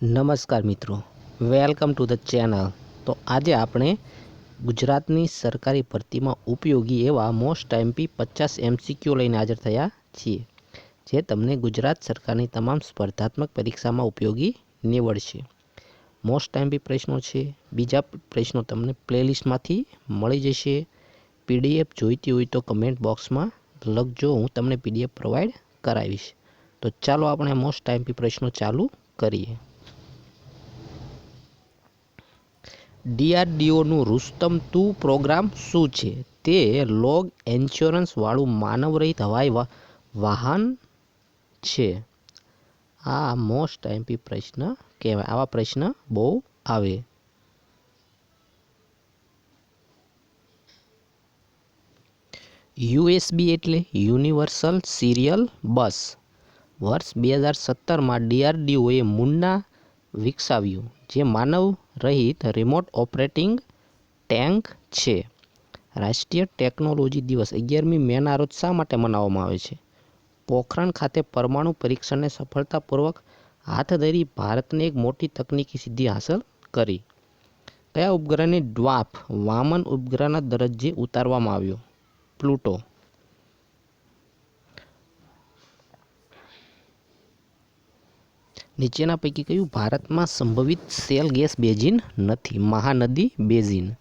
નમસ્કાર મિત્રો, welcome to the channel. તો આજે આપણે ગુજરાતની સરકારી ભરતીમાં ઉપયોગી એવા મોસ્ટ એમપી પચાસ એમસીક્યુ લઈને હાજર થયા છીએ, જે તમને ગુજરાત સરકારની તમામ સ્પર્ધાત્મક પરીક્ષામાં ઉપયોગી નીવડશે. મોસ્ટ એમપી પ્રશ્નો છે, બીજા પ્રશ્નો તમને પ્લેલિસ્ટમાંથી મળી જશે. પીડીએફ જોઈતી હોય તો કમેન્ટ બોક્સમાં લખજો, હું તમને પીડીએફ પ્રોવાઈડ કરાવીશ. તો ચાલો આપણે મોસ્ટ એમપી પ્રશ્નો ચાલુ કરીએ. ડીઆરડીઓનું રુસ્તમ ટુ પ્રોગ્રામ શું છે? તે લોગ ઇન્સ્યોરન્સવાળું માનવરહિત હવાઈ વાહન છે. આ મોસ્ટ એમપી પ્રશ્ન કહેવાય. આવા પ્રશ્ન બહુ આવે. યુએસબી એટલે યુનિવર્સલ સિરિયલ બસ. વર્ષ બે હજાર સત્તરમાં ડીઆરડીઓએ મુન્ના વિકસાવ્યું, જે માનવ રહિત રિમોટ ઓપરેટિંગ ટેન્ક છે. રાષ્ટ્રીય ટેકનોલોજી દિવસ અગિયારમી મેના રોજ શા માટે મનાવવામાં આવે છે? પોખરણ ખાતે પરમાણુ પરીક્ષણને સફળતાપૂર્વક હાથ ધરી ભારતને એક મોટી તકનીકી સિદ્ધિ હાંસલ કરી. કયા ઉપગ્રહને ડ્વાફ વામન ઉપગ્રહના દરજ્જે ઉતારવામાં આવ્યો? પ્લુટો. નીચેના પૈકી કયું ભારતમાં સંભવિત સેલ ગેસ બેઝિન નથી, મહાનદી બેઝિન.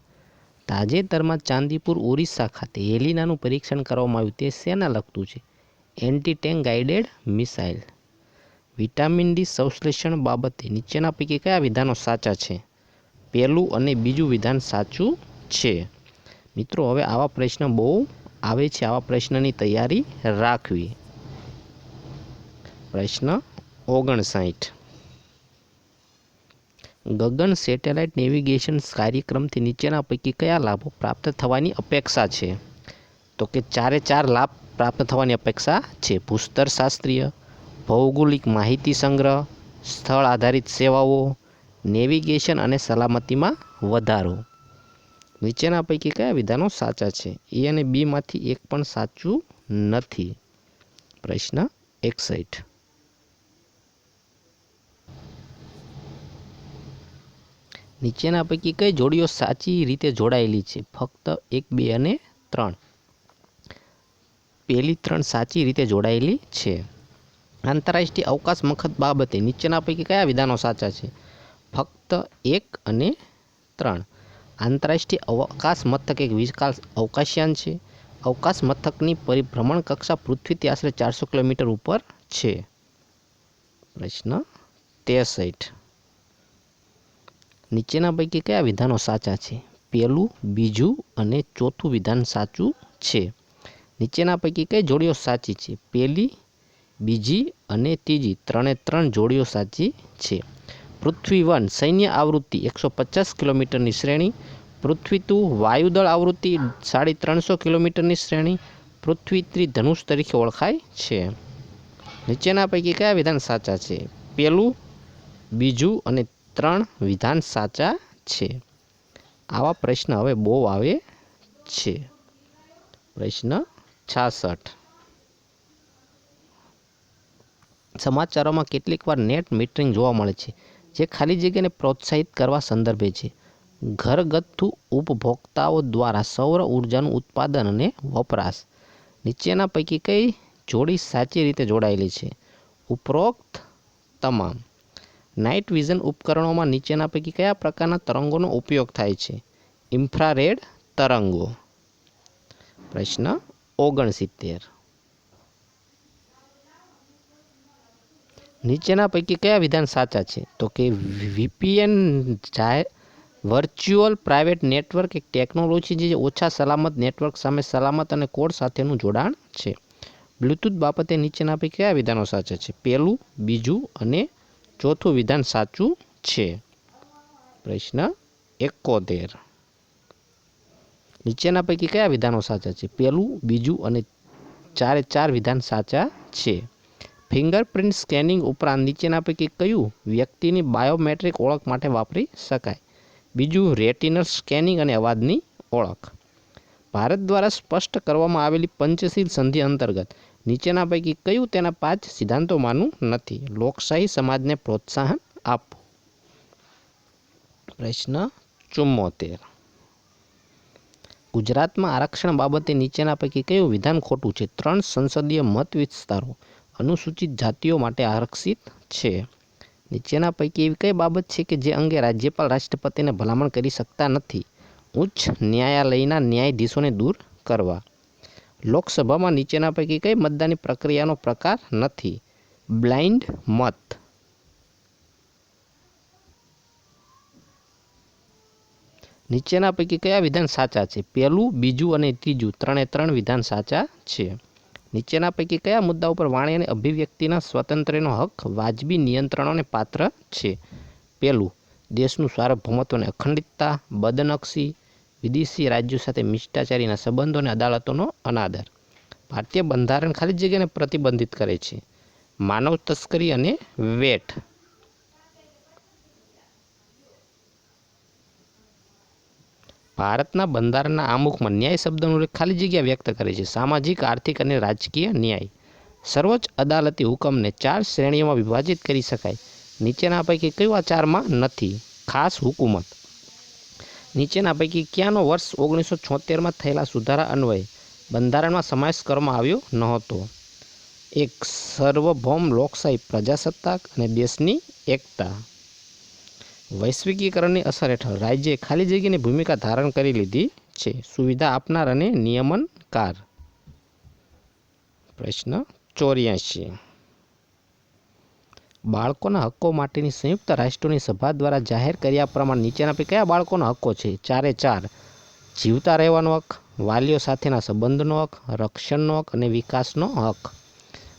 તાજેતરમાં ચાંદીપુર, ઓરિસ્સા ખાતે હેલિનાનું પરીક્ષણ કરવામાં આવ્યું. તે શેના લગતું છે? Anti tank guided missile. Vitamin D સંશ્લેષણ બાબતે નીચેના પૈકી કયા વિધાનો સાચા છે? પહેલું અને બીજું વિધાન સાચું છે. મિત્રો, હવે આવા પ્રશ્ન બહુ આવે છે. આવા પ્રશ્નની તૈયારી રાખવી. પ્રશ્ન ઓગણસાઠ. ગગન સેટેલાઇટ નેવિગેશન કાર્યક્રમથી નીચેના પૈકી કયા લાભો પ્રાપ્ત થવાની અપેક્ષા છે? તો કે ચારે ચાર લાભ પ્રાપ્ત થવાની અપેક્ષા છે. ભૂસ્તરશાસ્ત્રીય ભૌગોલિક માહિતી સંગ્રહ, સ્થળ આધારિત સેવાઓ, નેવિગેશન અને સલામતીમાં વધારો. નીચેના પૈકી કયા વિધાનો સાચા છે? એ અને બીમાંથી એક પણ સાચું નથી. પ્રશ્ન એકસઠ. નીચેના પૈકી કઈ જોડીઓ સાચી રીતે જોડાયેલી છે? ફક્ત એક, બે અને ત્રણ. પહેલી ત્રણ સાચી રીતે જોડાયેલી છે. આંતરરાષ્ટ્રીય અવકાશ મખત બાબતે નીચેના પૈકી કયા વિધાનો સાચા છે? ફક્ત એક અને ત્રણ. આંતરરાષ્ટ્રીય અવકાશ મથક એક વિકાસ અવકાશયાન છે. અવકાશ મથકની પરિભ્રમણ કક્ષા પૃથ્વીથી આશરે ચારસો કિલોમીટર ઉપર છે. પ્રશ્ન તેસઠ. નીચેના પૈકી કયા વિધાનો સાચા છે? પહેલું, બીજું અને ચોથું વિધાન સાચું છે. નીચેના પૈકી કઈ જોડીઓ સાચી છે? પહેલી, બીજી અને ત્રીજી ત્રણે ત્રણ જોડીઓ સાચી છે. પૃથ્વી વન સૈન્ય આવૃત્તિ એકસો પચાસ કિલોમીટરની શ્રેણી. પૃથ્વી ટુ વાયુદળ આવૃત્તિ સાડી ત્રણસો કિલોમીટરની શ્રેણી. પૃથ્વી ત્રી ધનુષ તરીકે ઓળખાય છે. નીચેના પૈકી કયા વિધાન સાચા છે? પહેલું, બીજું અને ત્રણ વિધાન સાચા છે. આવા પ્રશ્ન હવે બહુ આવે છે. પ્રશ્ન છાસઠ. સમાચારોમાં કેટલીક વાર નેટ મીટરિંગ જોવા મળે છે, જે ખાલી જગ્યાને પ્રોત્સાહિત કરવા સંદર્ભે છે. ઘરગથ્થુ ઉપભોક્તાઓ દ્વારા સૌર ઉર્જાનું ઉત્પાદન અને વપરાશ નીચેના પૈકી કઈ જોડી સાચી રીતે જોડાયેલી છે? ઉપરોક્ત તમામ નાઇટ વિઝન ઉપકરણોમાં નીચેના પૈકી કયા પ્રકારના તરંગોનો ઉપયોગ થાય છે? ઇન્ફ્રારેડ તરંગો. પ્રશ્ન ઓગણસિત્તેર. નીચેના પૈકી કયા વિધાન સાચા છે? તો કે વીપીએન વર્ચ્યુઅલ પ્રાઇવેટ નેટવર્ક એક ટેકનોલોજી જે ઓછા સલામત નેટવર્ક સામે સલામત અને કોડ સાથેનું જોડાણ છે. બ્લૂટૂથ બાબતે નીચેના પૈકી કયા વિધાનો સાચા છે? પહેલું, બીજું અને ચોથું વિધાન સાચું છે? પ્રશ્ન એકોતેર. નીચેના પૈકી કયા વિધાનો સાચા છે? પહેલું, બીજું અને ચારે ચાર વિધાન સાચા છે. ફિંગરપ્રિન્ટ સ્કેનિંગ ઉપરાંત નીચેના પૈકી કયું વ્યક્તિની બાયોમેટ્રિક ઓળખ માટે વાપરી શકાય? બીજું, રેટિનલ સ્કેનિંગ અને અવાજની ઓળખ. ભારત દ્વારા સ્પષ્ટ કરવામાં આવેલી પંચશીલ સંધિ અંતર્ગત નીચેના પૈકી કયું તેના પાંચ સિદ્ધાંતોમાંનું નથી? લોકશાહી સમાજને પ્રોત્સાહન આપવું પ્રશ્ન ચુમ્મોતેર. ગુજરાતમાં આરક્ષણ બાબતે નીચેના પૈકી કયું વિધાન ખોટું છે? ત્રણ સંસદીય મત વિસ્તારો અનુસૂચિત જાતિઓ માટે આરક્ષિત છે. નીચેના પૈકી એવી કઈ બાબત છે કે જે અંગે રાજ્યપાલ રાષ્ટ્રપતિને ભલામણ કરી શકતા નથી? ઉચ્ચ ન્યાયાલયના ન્યાયાધીશોને દૂર કરવા. લોકસભામાં નીચેના પૈકી કઈ મતદાનની પ્રક્રિયાનો પ્રકાર નથી. બ્લાઇન્ડ મત. નીચેના પૈકી કયા વિધાન સાચા છે? પહેલું, બીજું અને ત્રીજું ત્રણે ત્રણ વિધાન સાચા છે. નીચેના પૈકી કયા મુદ્દા ઉપર વાણી અને અભિવ્યક્તિના સ્વાતંત્ર્યનો હક વાજબી નિયંત્રણોને પાત્ર છે? પહેલું, દેશનું સાર્વભૌમત્વ અને અખંડિતતા, બદનક્ષી વિદેશી રાજ્યો સાથે મિષ્ટાચારીના સંબંધો અને અદાલતોનો અનાદર. ભારતીય બંધારણ ખાલી જગ્યાને પ્રતિબંધિત કરે છે. માનવ તસ્કરી અને વેટ. ભારતના બંધારણના આમુખમાં ન્યાય શબ્દનો ખાલી જગ્યા વ્યક્ત કરે છે. સામાજિક, આર્થિક અને રાજકીય ન્યાય. સર્વોચ્ચ અદાલતી હુકમને ચાર શ્રેણીઓમાં વિભાજિત કરી શકાય. નીચેના પૈકી કયું આ ચારમાં નથી? ખાસ હુકુમત. નીચેના પૈકી ક્યાંનો વર્ષ ઓગણીસો છોતેરમાં થયેલા સુધારા અન્વયે બંધારણમાં સમાવેશ કરવામાં આવ્યો નહોતો? એક સર્વભૌમ લોકશાહી પ્રજાસત્તાક અને દેશની એકતા. વૈશ્વિકીકરણની અસર હેઠળ રાજ્યે ખાલી જગ્યાની ભૂમિકા ધારણ કરી લીધી છે. સુવિધા આપનાર અને નિયમનકાર. પ્રશ્ન ચોર્યાસી. બાળકોના હક્કો માટેની સંયુક્ત રાષ્ટ્રોની સભા દ્વારા જાહેર કર્યા પ્રમાણે નીચેના કયા બાળકોના હક્કો છે? ચારે ચાર. જીવતા રહેવાનો હક, વાલીઓ સાથેના સંબંધનો હક, રક્ષણનો હક અને વિકાસનો હક.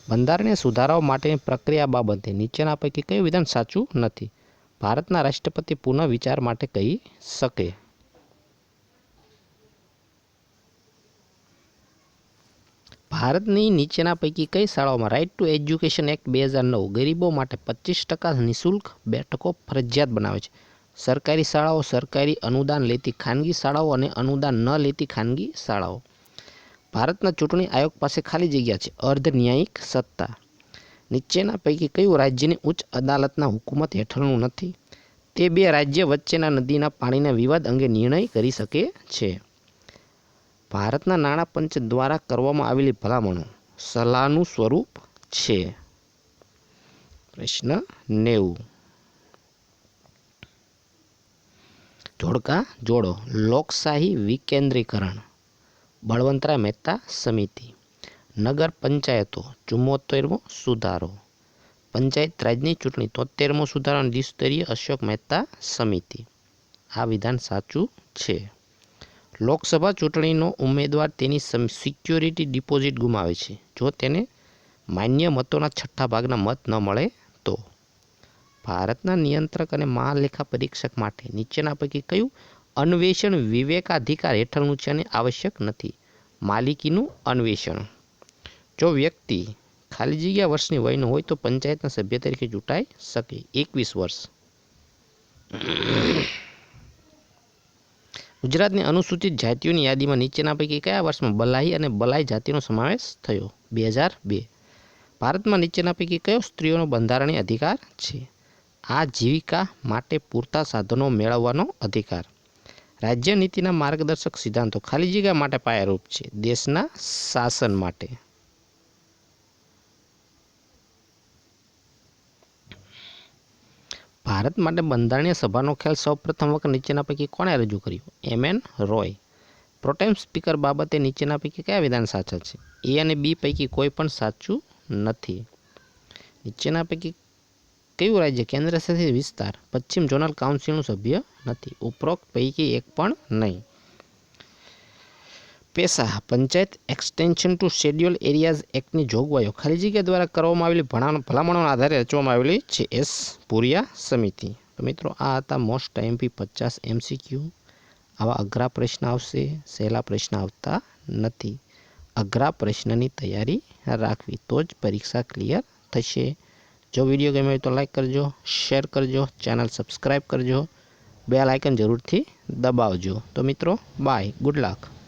બંધારણીય સુધારાઓ માટેની પ્રક્રિયા બાબતે નીચેના પૈકી કયું વિધાન સાચું નથી? ભારતના રાષ્ટ્રપતિ પુનઃ વિચાર માટે કહી શકે. ભારતની નીચેના પૈકી કઈ શાળાઓમાં રાઇટ ટુ એજ્યુકેશન એક્ટ બે હજાર નવ ગરીબો માટે પચીસ ટકા નિઃશુલ્ક બેઠકો ફરજિયાત બનાવે છે. સરકારી શાળાઓ સરકારી અનુદાન લેતી ખાનગી શાળાઓ અને અનુદાન ન લેતી ખાનગી શાળાઓ. ભારતના ચૂંટણી આયોગ પાસે ખાલી જગ્યા છે, અર્ધ ન્યાયિક સત્તા. નીચેના પૈકી કયું રાજ્યની ઉચ્ચ અદાલતના હુકુમત હેઠળનું નથી? તે બે રાજ્ય વચ્ચેના નદીના પાણીના વિવાદ અંગે નિર્ણય કરી શકે છે. ભારતના નાણાં પંચ દ્વારા કરવામાં આવેલી ભલામણો સલાહનું સ્વરૂપ છે. પ્રશ્ન નેવું. જોડકા જોડો, લોકશાહી વિકેન્દ્રીકરણ, બળવંતરાય મહેતા સમિતિ, નગર પંચાયતો, ચુમ્મોતેરમો સુધારો, પંચાયત રાજની ચૂંટણી, તોતેરમો સુધારો અને દ્વિસ્તરીય અશોક મહેતા સમિતિ. આ વિધાન સાચું છે. લોકસભા ચૂંટણીનો ઉમેદવાર તેની સિક્યોરિટી ડિપોઝિટ ગુમાવે છે. જો તેને માન્ય મતોના છઠ્ઠા ભાગના મત ન મળે તો. ભારતના નિયંત્રક અને મહાલેખા પરીક્ષક માટે નીચેના પૈકી કયું અન્વેષણ વિવેકાધિકાર હેઠળનું છે અને આવશ્યક નથી? માલિકીનું અન્વેષણ. જો વ્યક્તિ ખાલી જગ્યા વર્ષની વયનો હોય તો પંચાયતના સભ્ય તરીકે ચૂંટાઈ શકે. એકવીસ વર્ષ. ગુજરાતની અનુસૂચિત જાતિઓની યાદીમાં નીચેના પૈકી કયા વર્ષમાં બલાહી અને બલાઈ જાતિનો સમાવેશ થયો? બે હજાર બે. ભારતમાં નીચેના પૈકી કયો સ્ત્રીઓનો બંધારણીય અધિકાર છે? આ જીવિકા માટે પૂરતા સાધનો મેળવવાનો અધિકાર. રાજ્ય નીતિના માર્ગદર્શક સિદ્ધાંતો ખાલી જગ્યા માટે પાયારૂપ છે. દેશના શાસન માટે. ભારત માટે બંધારણીય સભાનો ખ્યાલ સૌપ્રથમ વખત નીચેના પૈકી કોણે રજૂ કર્યો? M N Roy pro tem speaker બાબતે નીચેના પૈકી કયા વિધાન સાચા છે? એ અને બી પૈકી કોઈ પણ સાચું નથી. નીચેના પૈકી કયું રાજ્ય કેન્દ્રશાસિત વિસ્તાર? પશ્ચિમ ઝોનલ કાઉન્સિલનું સભ્ય નથી. ઉપરોક્ત પૈકી એક પણ નહીં. PESA panchayat extension to schedule areas એક્ટની જોગવાઈઓ ખાલી જગ્યા દ્વારા કરવામાં આવેલી ભલામણોના આધારે રચવામાં આવેલી છે એસ પુરિયા સમિતિ. તો મિત્રો, આ હતા મોસ્ટ ટાઈમથી પચાસ એમસીક્યુ આવા અઘરા પ્રશ્ન આવશે, સહેલા પ્રશ્ન આવતા નથી. અઘરા પ્રશ્નની તૈયારી રાખવી, તો જ પરીક્ષા ક્લિયર થશે. જો વીડિયો ગમે હોય તો લાઈક કરજો શેર કરજો ચેનલ સબસ્ક્રાઈબ કરજો બે લાઇકન જરૂરથી દબાવજો. તો મિત્રો બાય ગુડ લક